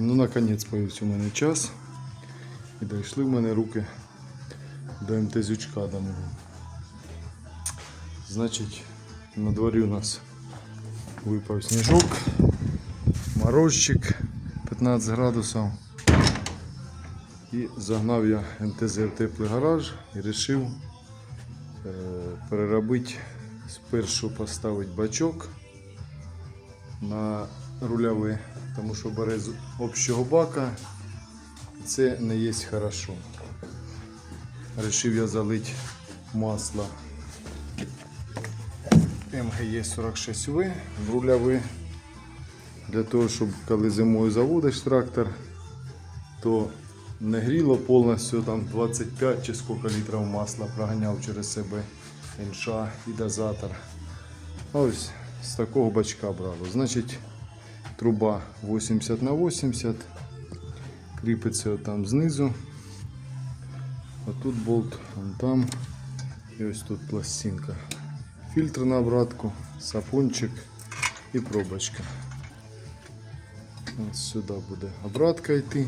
Ну, наконець появився у мене час. І дійшли в мене руки до МТЗючка до мого. Значить, на дворі у нас випав сніжок, морозчик 15 градусів. І загнав я МТЗ в теплий гараж і вирішив е, переробити спершу поставити бачок на рульове, тому що бере з общого бака це не є хорошо. Рішив я залити масло МГЕ 46В в рульове для того, щоб коли зимою заводиш трактор, то не гріло повністю там 25 чи скільки літрів масла проганяв через себе інша і дозатор. Ось з такого бачка брало. Значить, труба 80 на 80, кріпиться там знизу. А тут болт, вон там. І ось тут пластинка. Фільтр на обратку, сапунчик і пробочка. Ось сюди буде обратка йти.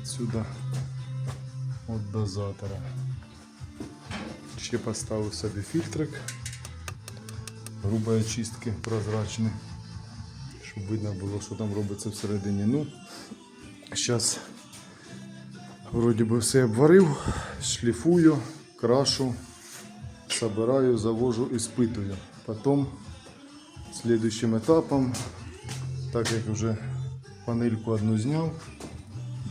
Отсюда от дозатора. Ще поставив собі фільтрик Грубої очистки прозрачний, щоб видно було, що там робиться всередині. Ну, зараз вроді би все обварив, шліфую, крашу, собираю, завожу і спитую. Потім слідуючим етапом, так як вже панельку одну зняв,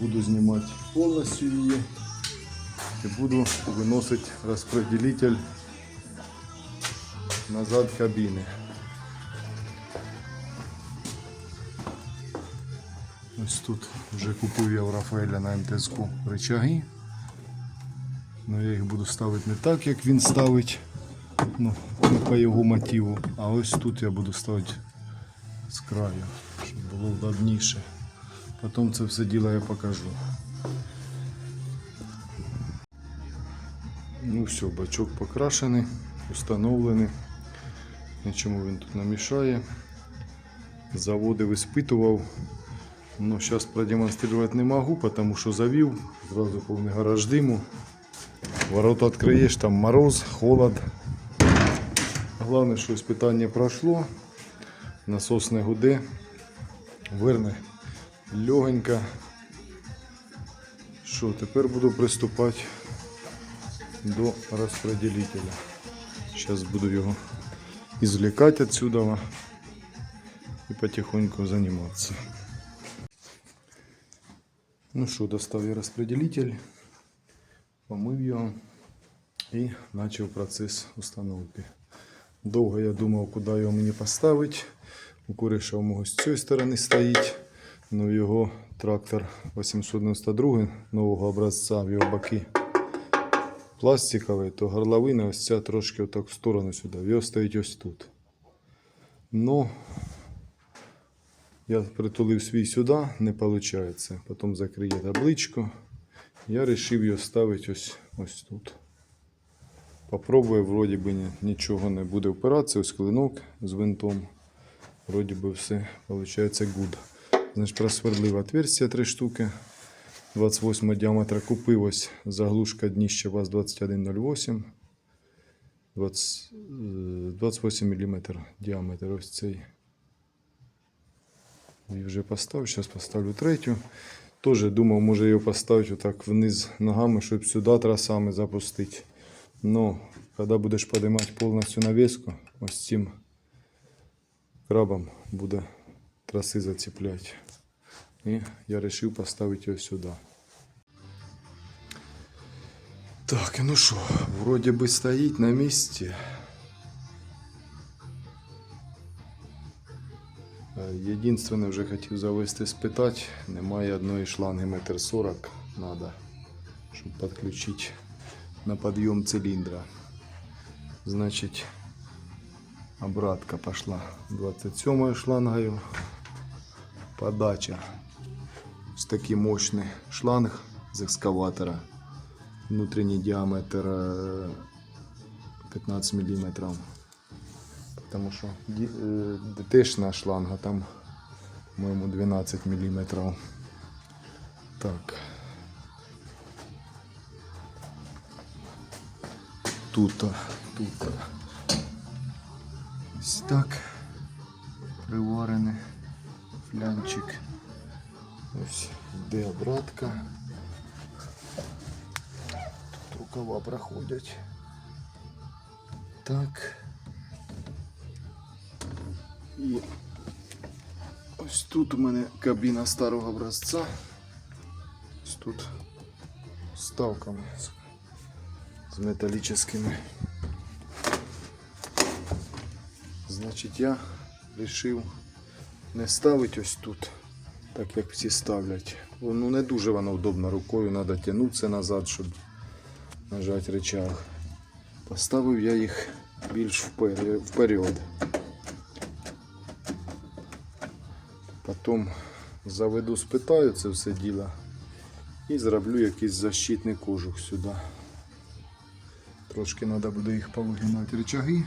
буду знімати повністю її і буду виносити розпределитель назад кабіни. Ось тут вже купив я у Рафаеля на МТС-ку рычаги. Ну я їх буду ставити не так, як він ставить, ну, не по його мотиву. А ось тут я буду ставити з краю, щоб було удобніше. Потім це все діло я покажу. Ну все, бачок покрашений, установлений. Нічому він тут не мішає. Заводив, іспитував. Но зараз продемонструвати не можу, тому що завів, зразу повний гараж диму. Ворота відкриєш, там мороз, холод. Головне, що іспитання пройшло. Насос не гуде. Верне легенько. Що, тепер буду приступати до розпределителя. Зараз буду його извлекать отсюда и потихоньку заниматься. Ну що, достав я розпределитель, помив його і почав процес установки. Довго я думав, куди його мені поставити. У кореша у мого з цієї сторони стоїть. Ну його трактор 892 нового образця в його боки пластиковий, то горловина ось ця трошки отак в сторону сюди. Його стоїть ось тут. Ну, я притулив свій сюди, не виходить. Потім закриє табличку. Я вирішив його ставити ось, ось тут. Попробую, вроді би нічого не буде впиратися, ось клинок з винтом. Вроді би все виходить good. Значить, просверлив отверстия 3 штуки. 28 діаметра купив ось заглушка дніща ВАЗ-2108. 20, е, 28 мм діаметр ось цей. І вже поставив, зараз поставлю третю. Теж думав, може його поставити отак вниз ногами, щоб сюди трасами запустити. Но коли будеш підіймати повністю навіску, ось цим крабом буде траси зацепляти. І я вирішив поставити його сюди. Так, ну що, вроді би стоїть на місці. Е, Єдинственне вже хотів завести спитати, немає одної шланги метр сорок, треба, щоб підключити на підйом циліндра. Значить, обратка пошла 27 шлангою. Подача. Ось такий мощний шланг з екскаватора. Внутрішній діаметр е, 15 мм. Тому що ді- е, ДТшна шланга там По-моєму, 12 мм. Так. Тут, тут. Ось так. Приварене. Флянчик. Ось де обратка. Тут рукава проходять. Так. І ось тут у мене кабіна старого образця. Ось тут ставками з металічними. Значить, я вирішив не ставити ось тут, так як всі ставлять. Ну не дуже воно удобно рукою, треба тягнутися назад, щоб нажати рычаг. Поставив я їх більш вперед. Потім заведу, спитаю це все діло і зроблю якийсь защитний кожух сюди. Трошки треба буде їх повигинати рычаги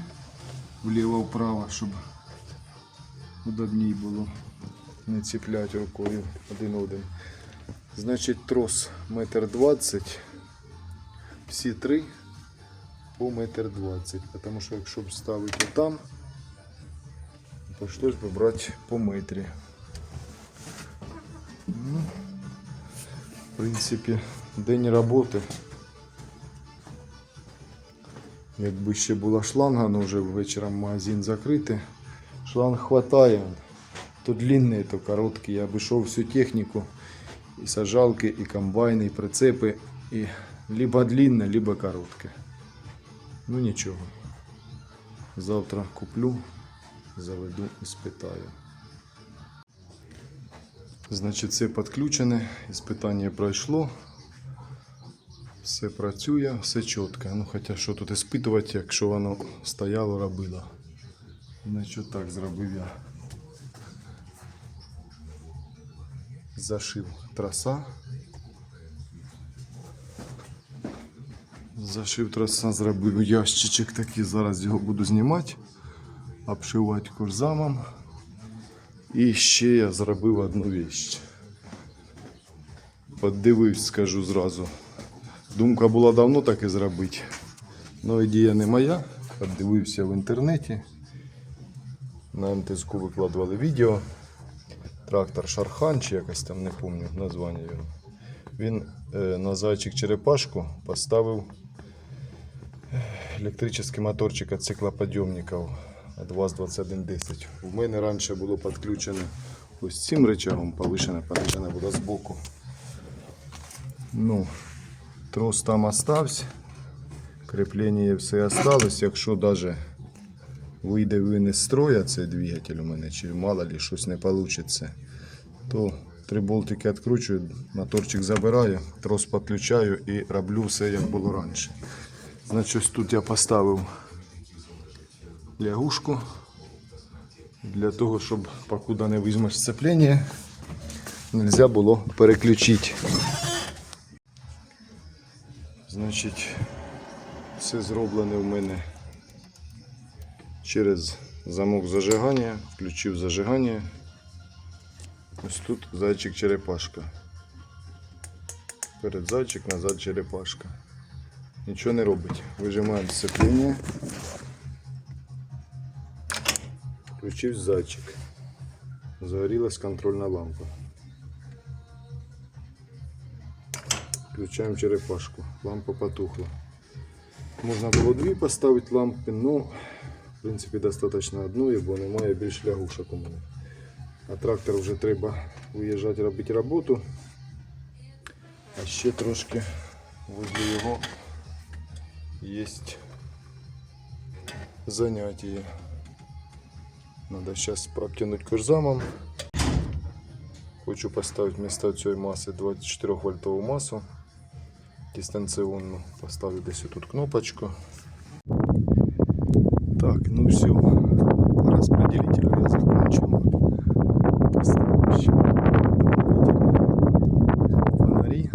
вліво-вправо, щоб удобній було не ціпляти рукою один один. Значить трос метр двадцять, всі три по метр двадцять, тому що якщо б ставити там, прийшлось би брати по метрі. Ну, в принципі, день роботи. Якби ще була шланга, але вже вечором магазин закритий. Шланг хватає. То длинний, то короткий. Я обійшов всю техніку. І сажалки, і комбайни, і прицепи. І либо длинне, либо коротке. Ну нічого. Завтра куплю, заведу і спитаю. Значить, все підключене, іспитання пройшло. Все працює, все чітко. Ну, хоча що тут іспитувати, якщо воно стояло, робило. Значить, так зробив я. Зашив троса. Зашив троса, зробив ящичок такий, зараз його буду знімати, обшивати курзамом. І ще я зробив одну віч. Подивився, скажу зразу. Думка була давно так і зробити. але ідея не моя. Подивився в інтернеті. На МТСК викладували відео. Трактор Шархан чи якось там не пам'ятаю названня його. Він е, на зайчик черепашку поставив електричний моторчик від циклоподйомників від ВАЗ-2110. У мене раніше було підключено ось цим рычагом, повишене, понижене було збоку. Ну, трос там остався, кріплення все осталось. Якщо навіть вийде він із строя цей двигатель у мене, чи мало ли щось не вийде, то три болтики відкручую, моторчик забираю, трос підключаю і роблю все як було раніше. Значить, ось тут я поставив лягушку для того, щоб покуда не візьмеш сцеплення, нельзя було переключити. Значить, все зроблене в мене через замок зажигання, включив зажигання. Ось тут зайчик черепашка. Перед зайчик, назад черепашка. Нічого не робить. Вижимаємо сцеплення. Включив зайчик. Загорілась контрольна лампа. Включаємо черепашку. Лампа потухла. Можна було дві поставити лампи, але принципі достатньо одної, бо немає більш лягушок у мене. А трактор вже треба виїжджати робити роботу. А ще трошки возле його є заняття. Надо сейчас обтянуть курзамом. Хочу поставити вместо цієї маси 24 вольтову масу дистанційну. Поставлю десь тут кнопочку. Так, ну все. Распределитель я закончил. Поставлю ще дополнительные фонари.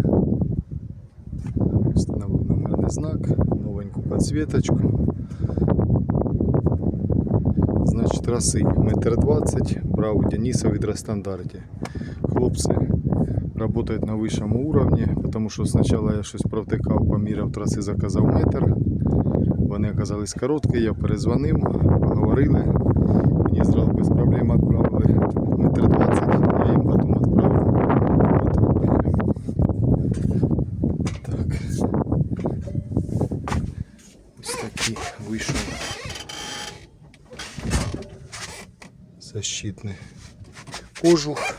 Встановив номерний знак, новеньку подсветочку. Значить, траси метр двадцять брав у Дениса в гідростандарті. Хлопці працюють на вищому уровні, тому що спочатку я щось провтикав, поміряв траси, заказав метр. Вони оказались короткі, я перезвонив, поговорили. Мені зразу без проблем відправили метр двадцять, я їм потім відправив. Так. Ось такий вийшов защитний кожух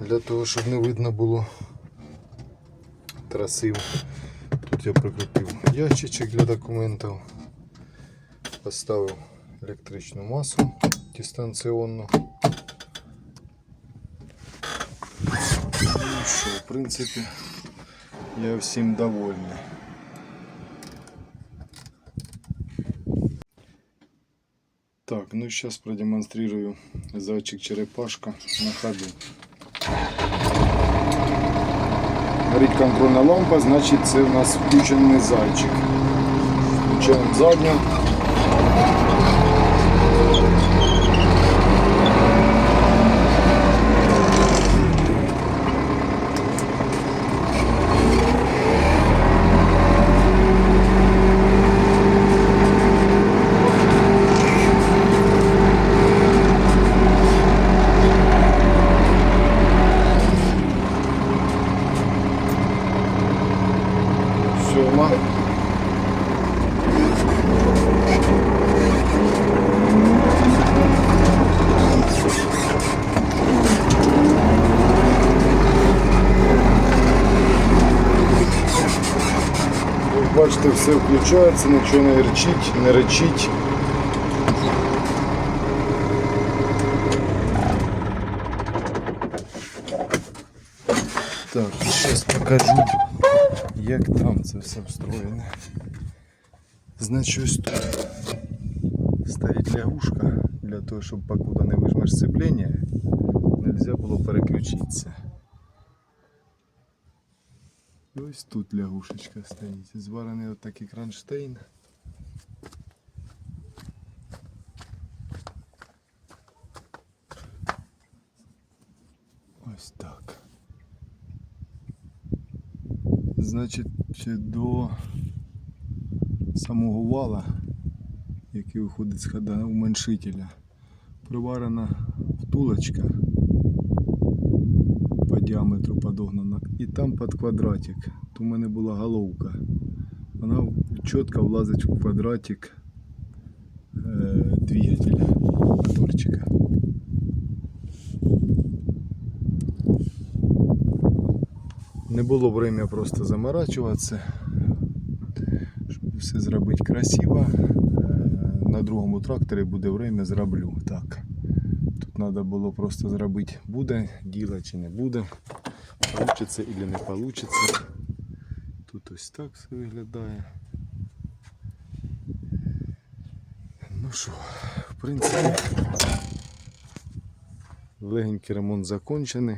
для того, щоб не видно було трасив. Тут я прикрутив ящичок для документів, поставив електричну масу дистанційну. Ну що, в принципі, я всім довольний. Так, ну сейчас продемонстрирую зайчик черепашка на ходу. Горить контрольна лампа, значить це у нас включений зайчик. Включаємо задню. Сьома. Як Бачите, все включається, нічого не речить, не речить. Так, зараз покажу як там це все встроєне. Значить ось тут стоїть лягушка для того, щоб покуда не вижмеш сцеплення, нельзя було переключитися. Ось тут лягушечка стоїть. Зварений отакий кронштейн. Ось так. Значить, до самого вала, який виходить з хода уменьшителя, приварена втулочка діаметру подогнана. І там під квадратик. То в мене була головка. Вона чітко влазить в квадратик е, двигателя моторчика. Не було время просто заморачуватися, щоб все зробити красиво. Е, На другому тракторі буде время, зроблю. Так. Треба було просто зробити, буде діло чи не буде. Получиться чи не получиться. Тут ось так все виглядає. Ну що, в принципі, легенький ремонт закончений.